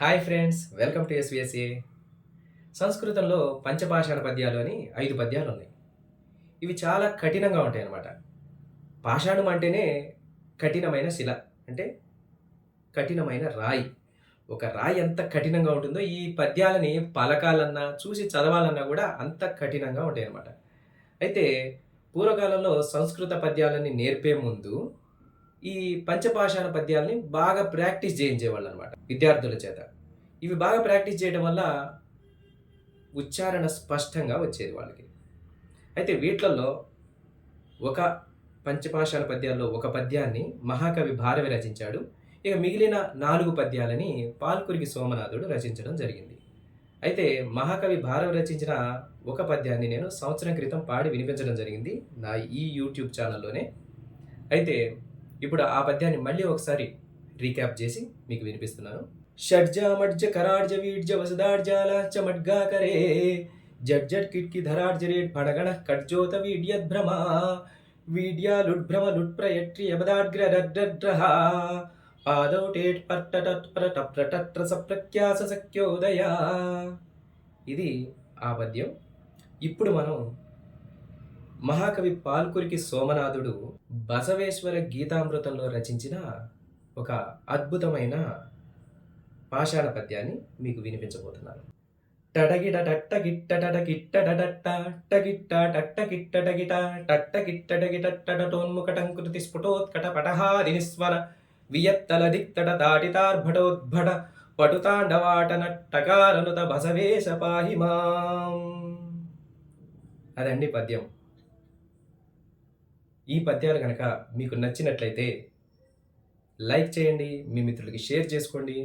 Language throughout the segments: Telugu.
Hi friends welcome to SVSA సంస్కృతంలో పంచపాషాణ పద్యాలు అని ఐదు పద్యాలు ఉన్నాయి. ఇవి చాలా కఠినంగా ఉంటాయి అన్నమాట. పాషాణం అంటేనే కఠినమైన శిల అంటే కఠినమైన రాయి. ఒక రాయి ఎంత కఠినంగా ఉంటుందో ఈ పద్యాలని పలకాలన్నా చూసి చదవాలన్నా కూడా అంత కఠినంగా ఉంటాయి అన్నమాట అయితే పూర్వకాలంలో సంస్కృత పద్యాలని నేర్పే ముందు ఈ పంచపాషాణ పద్యాల్ని బాగా ప్రాక్టీస్ చేయించేవాళ్ళు అనమాట విద్యార్థుల చేత. ఇవి బాగా ప్రాక్టీస్ చేయడం వల్ల ఉచ్చారణ స్పష్టంగా వచ్చేది వాళ్ళకి. అయితే వీటిలలో ఒక పంచపాషాణ పద్యాల్లో ఒక పద్యాన్ని మహాకవి భారవి రచించాడు. ఇక మిగిలిన నాలుగు పద్యాలని పాల్కురికి సోమనాథుడు రచించడం జరిగింది. అయితే మహాకవి భారవి రచించిన ఒక పద్యాన్ని నేను సంవత్సరం క్రితం పాడి వినిపించడం జరిగింది నా ఈ యూట్యూబ్ ఛానల్లోనే. అయితే ఇప్పుడు ఆ పద్యాన్ని మళ్ళీ ఒకసారి రీక్యాప్ చేసి మీకు వినిపిస్తున్నాను. షడ్జ మడ్జ కరాడ్జ వీడ్జ వసదాడ్జాలాచ మడ్గాకరే జడ్జడ్ కిట్కి ధరాడ్జరేడ్ పడగణ కడ్జోత వీడ్యద్భ్రమ. వీడ్యా లుడ్భ్రమ లుట్ప్రయట్రి యబదాగ్రడ్రహ పాదౌ టేట్ పట్టటట్ ప్రటప్రటట్ర సప్రఖ్యాస సఖ్యోదయ. ఇది ఆ పద్యం. ఇప్పుడు మనం మహాకవి పాల్కురికి సోమనాథుడు బసవేశ్వర గీతామృతంలో రచించిన ఒక అద్భుతమైన పాషాణ పద్యాన్ని మీకు వినిపించబోతున్నాను. టడగిట టట్ట గిట్ట టట గిట్ట టడట్ట టగిట్ట టట్ట గిట్ట టగిట టట్ట గిట్ట టగిట టటటోన్ముకటంకృతి స్ఫుటోత్కట పటహాది నిస్వర వియత్తల దిక్తట తాటితార్భటోద్భట పటుతాండవాటన టకారనుత బసవేశ పాహి మాం అదండి పద్యం. ఈ పద్యాలు కనుక మీకు నచ్చినట్లయితే లైక్ చేయండి మీ మిత్రులకి షేర్ చేసుకోండి.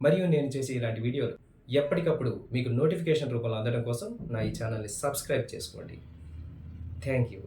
మరియు నేను చేసే ఇలాంటి వీడియోలు ఎప్పటికప్పుడు మీకు నోటిఫికేషన్ రూపంలో అందడం కోసం నా ఈ ఛానల్ని సబ్స్క్రైబ్ చేసుకోండి. Thank you.